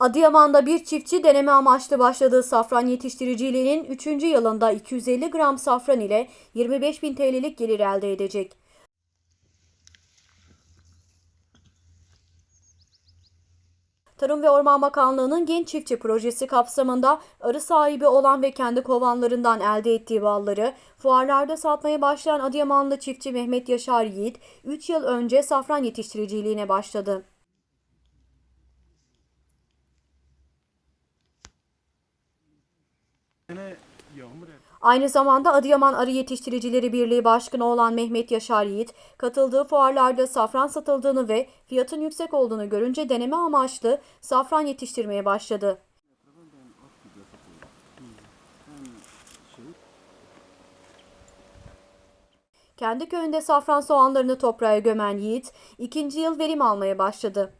Adıyaman'da bir çiftçi deneme amaçlı başladığı safran yetiştiriciliğinin 3. yılında 250 gram safran ile 25 bin TL'lik gelir elde edecek. Tarım ve Orman Bakanlığı'nın Genç Çiftçi projesi kapsamında arı sahibi olan ve kendi kovanlarından elde ettiği balları fuarlarda satmaya başlayan Adıyamanlı çiftçi Mehmet Yaşar Yiğit 3 yıl önce safran yetiştiriciliğine başladı. Aynı zamanda Adıyaman Arı Yetiştiricileri Birliği Başkanı olan Mehmet Yaşar Yiğit, katıldığı fuarlarda safran satıldığını ve fiyatın yüksek olduğunu görünce deneme amaçlı safran yetiştirmeye başladı. Kendi köyünde safran soğanlarını toprağa gömen Yiğit, ikinci yıl verim almaya başladı.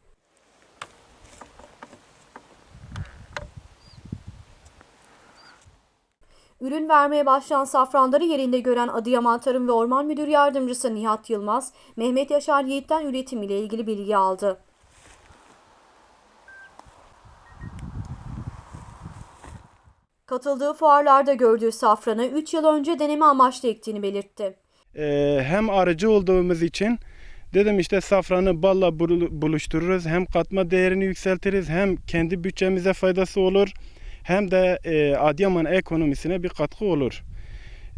Ürün vermeye başlayan safranları yerinde gören Adıyaman Tarım ve Orman Müdür Yardımcısı Nihat Yılmaz, Mehmet Yaşar Yiğit'ten üretim ile ilgili bilgi aldı. Katıldığı fuarlarda gördüğü safranı 3 yıl önce deneme amaçlı ektiğini belirtti. Ee, hem arıcı olduğumuz için dedim işte safranı balla bulu- buluştururuz. Hem katma değerini yükseltiriz hem kendi bütçemize faydası olur. Hem de e, Adıyaman ekonomisine bir katkı olur.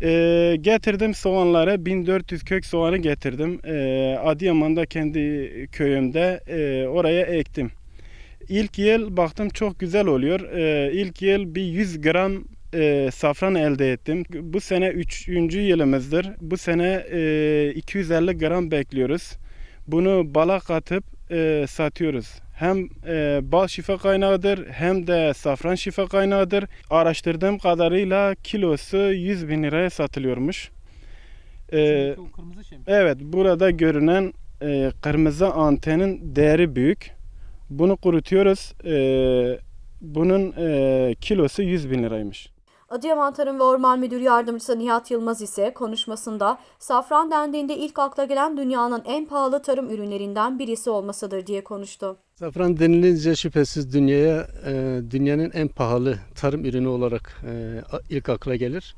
Ee, getirdim soğanları 1400 kök soğanı getirdim. Ee, Adıyaman'da kendi köyümde e, oraya ektim. İlk yıl baktım çok güzel oluyor. Ee, ilk yıl bir 100 gram e, safran elde ettim. Bu sene 3. yılımızdır. Bu sene e, 250 gram bekliyoruz. Bunu bala katıp e, satıyoruz. Hem e, bal şifa kaynağıdır hem de safran şifa kaynağıdır. Araştırdığım kadarıyla kilosu 100 bin liraya satılıyormuş. E, kırmızı şey? Evet, burada görünen e, kırmızı antenin değeri büyük. Bunu kurutuyoruz. E, bunun e, kilosu 100 bin liraymış. Adıyaman Tarım ve Orman Müdür Yardımcısı Nihat Yılmaz ise konuşmasında safran dendiğinde ilk akla gelen dünyanın en pahalı tarım ürünlerinden birisi olmasıdır diye konuştu. Safran denilince şüphesiz dünyaya e, dünyanın en pahalı tarım ürünü olarak e, ilk akla gelir.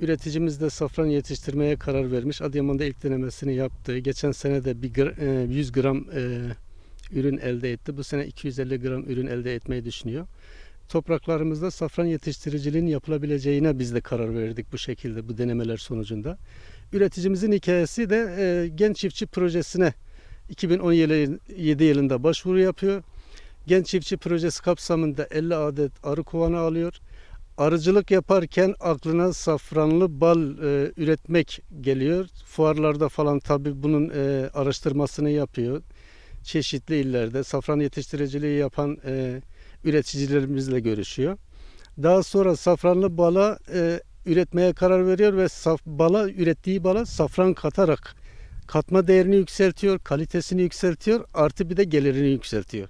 Üreticimiz de safran yetiştirmeye karar vermiş. Adıyaman'da ilk denemesini yaptı. Geçen sene de bir gra- e, 100 gram ürün elde etti. Bu sene 250 gram ürün elde etmeyi düşünüyor. Topraklarımızda safran yetiştiriciliğinin yapılabileceğine biz de karar verdik bu şekilde bu denemeler sonucunda. Üreticimizin hikayesi de e, Genç Çiftçi Projesi'ne 2017 yılında başvuru yapıyor. Genç Çiftçi Projesi kapsamında 50 adet arı kovanı alıyor. Arıcılık yaparken aklına safranlı bal e, üretmek geliyor. Fuarlarda falan tabii bunun e, araştırmasını yapıyor. Çeşitli illerde safran yetiştiriciliği yapan e, üreticilerimizle görüşüyor. Daha sonra safranlı bala e, üretmeye karar veriyor ve saf, bala ürettiği bala safran katarak katma değerini yükseltiyor, kalitesini yükseltiyor, artı bir de gelirini yükseltiyor.